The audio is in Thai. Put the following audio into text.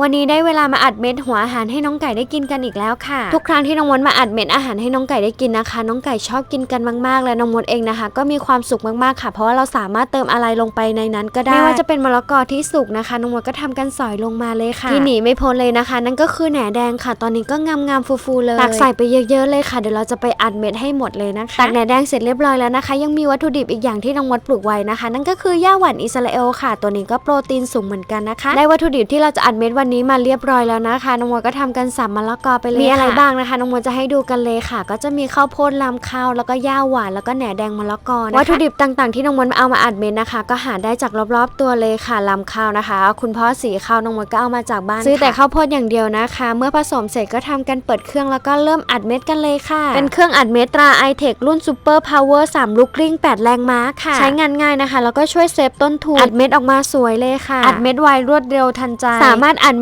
วันนี้ได้เวลามาอัดเม็ดหัวอาหารให้น้องไก่ได้กินกันอีกแล้วค่ะ ทุกครั้งที่น้องมดมาอัดเม็ดอาหารให้น้องไก่ได้กินนะคะ น้องไก่ชอบกินกันมากๆ และน้องมดเองนะคะ ก็มีความสุขมากๆค่ะ เพราะว่าเราสามารถเติมอะไรลงไปในนั้นก็ได้ไม่ว่าจะเป็นมะละกอที่สุกนะคะน้องมดก็ทำกันสอยลงมาเลยค่ะที่หนีไม่พ้นเลยนะคะ นั่นก็คือแหนแดงค่ะ ตอนนี้ก็งามๆฟูๆเลยตักใส่ไปเยอะๆเลยค่ะเดี๋ยวเราจะไปอัดเม็ดให้หมดเลยนะคะตักแหนแดงเสร็จเรียบร้อยแล้วนะคะ ยังมีวัตถุดิบอีกอย่างที่น้องมดปลูกไว้นะคะ นั่นก็คือย่าหวานอิสราเอลค่ะ ตัวนี้ก็โปรตีนสูงเหมือนกันนะคะ ได้วัตถุดิบที่เราจะอัดเม็ดวันนี้มาเรียบร้อยแล้วนะคะน้องมดก็ทำกันสับมะละกอไปเลยมีอะไรบ้างนะคะน้องมดจะให้ดูกันเลยค่ะ ก็จะมีข้าวโพดลำข้าวแล้วก็ย่าหวานแล้วก็แหนแดงมะละกอนะคะวัตถุดิบต่างๆที่น้องมดเอามาอัดเม็ดนะคะ ก็หาได้จากรอบๆตัวเลยค่ะลำข้าวนะคะ คุณพ่อสีข้าวน้องมดก็เอามาจากบ้านซื้อแต่ข้าวโพดอย่างเดียวนะคะ เมื่อผสมเสร็จก็ทำกันเปิดเครื่องแล้วก็เริ่มอัดเม็ดกันเลยค่ะ เป็นเครื่องอัดเม็ดตรา i t e c h รุ่น Super Power 3ลูกกลิ้ง8แรงม้าค่ะ ใช้งานง่ายนะคะ แล้วก็ช่วยเซฟต้นทุนอัดเม็ดออกมาสวยเลยค่ะ อัดเม็ดไวรวดเร็วทันใจ สามารถอัด